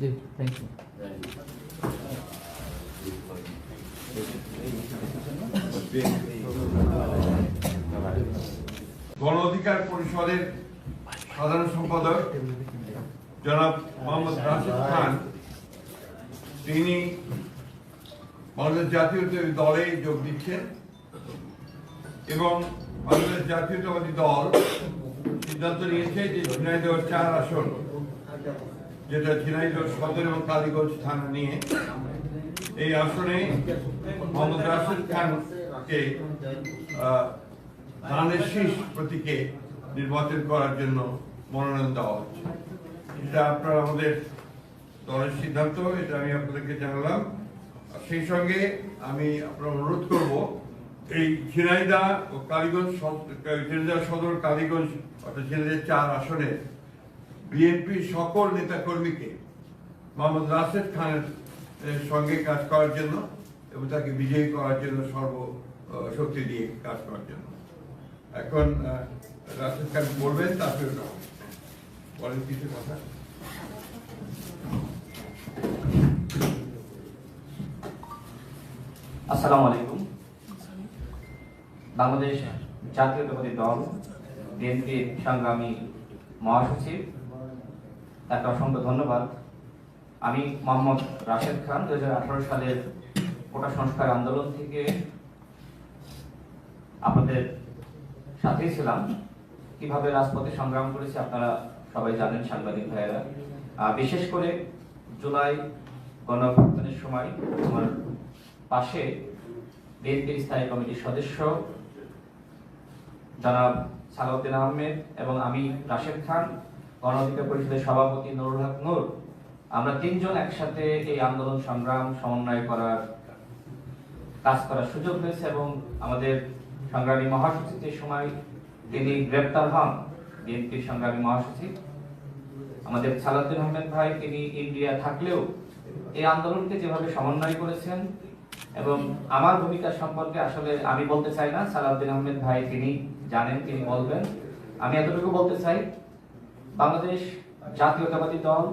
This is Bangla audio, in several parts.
জি থ্যাংক ইউ গণ অধিকার পরিষদের সাধারণ সম্পাদক জনাব মোহাম্মদ রাশিদ খান তিনি বাংলাদেশ জাতীয় দলে যোগ দিচ্ছেন। এবং বাংলাদেশ জাতীয়তাবাদী দল সিদ্ধান্ত নিয়েছে যে ঝিনাইদহ চার আসন, যেটা ঝিনাইদহ সদর এবং কালীগঞ্জ থানা নিয়ে, এই আসনে মোহাম্মদ রাশিদ খানকে ধানের শীষ প্রতীকে নির্বাচন করার জন্য মনোনয়ন দেওয়া হচ্ছে। এটা আপনার আমাদের দলের সিদ্ধান্ত, এটা আমি আপনাদেরকে জানালাম। সেই সঙ্গে আমি আপনার অনুরোধ করব এই ঝিনাইদা ও কালীগঞ্জ ঝিনাইদহ সদর কালীগঞ্জ অর্থাৎ ঝিনাইদহ চার আসনে বিএনপি সকল নেতাকর্মীকে মোহাম্মদ রাশেদ খানের সঙ্গে কাজ করার জন্য এবং তাকে বিজয়ী করার জন্য সর্ব শক্তি দিয়ে কাজ করার জন্য। এখন রাশেদ খান বলবেন, তারপরে বলেন কিছু কথা। আসসালামু আলাইকুম। বাংলাদেশ জাতীয়তাবাদী দল, বিএনপির সংগ্রামী মহাসচিব, তাকে অসংখ্য ধন্যবাদ। আমি মোহাম্মদ রাশেদ খান দু হাজার আঠারো সালের কোটা সংস্কার আন্দোলন থেকে আপনাদের সাথেই ছিলাম। কীভাবে রাজপথে সংগ্রাম করেছি আপনারা সবাই জানেন, সাংবাদিক ভাইয়েরা। বিশেষ করে জুলাই গণঅভ্যুত্থানের সময় আমার পাশে বিএনপির স্থায়ী কমিটির সদস্য জনাব সালাউদ্দিন আহমেদ এবং আমি রাশেদ খান গণ অধিকার পরিষদের সভাপতি নুরুল হক নূর। আমরা তিনজন একসাথে এই আন্দোলন সংগ্রাম, সমন্বয় করার কাজ করার সুযোগ হয়েছে এবং আমাদের সংগ্রামী মহাসচিবের সময় তিনি গ্রেপ্তার হন, বিএনপির সংগ্রামী মহাসচিব, আমাদের সালাউদ্দিন আহমেদ ভাই, তিনি ইন্ডিয়া থাকলেও এই আন্দোলনকে যেভাবে সমন্বয় করেছেন এবং আমার ভূমিকা সম্পর্কে আসলে আমি বলতে চাই না, সালাউদ্দিন আহমেদ ভাই তিনি জানেন, তিনি বলবেন। আমি এতটুকু বলতে চাই, বাংলাদেশ জাতীয়তাবাদী দল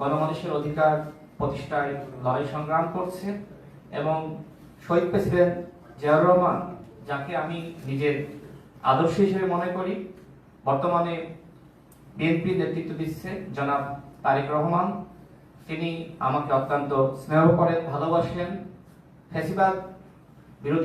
গণমানুষের অধিকার প্রতিষ্ঠায় লড়াই সংগ্রাম করছে এবং শহীদ প্রেসিডেন্ট জিয়াউর রহমান, যাকে আমি নিজের আদর্শ হিসেবে মনে করি, বর্তমানে বিএনপি নেতৃত্ব দিচ্ছে জনাব তারেক রহমান। তিনি আমাকে অত্যন্ত স্নেহ করেন, ভালোবাসেন। 还是班。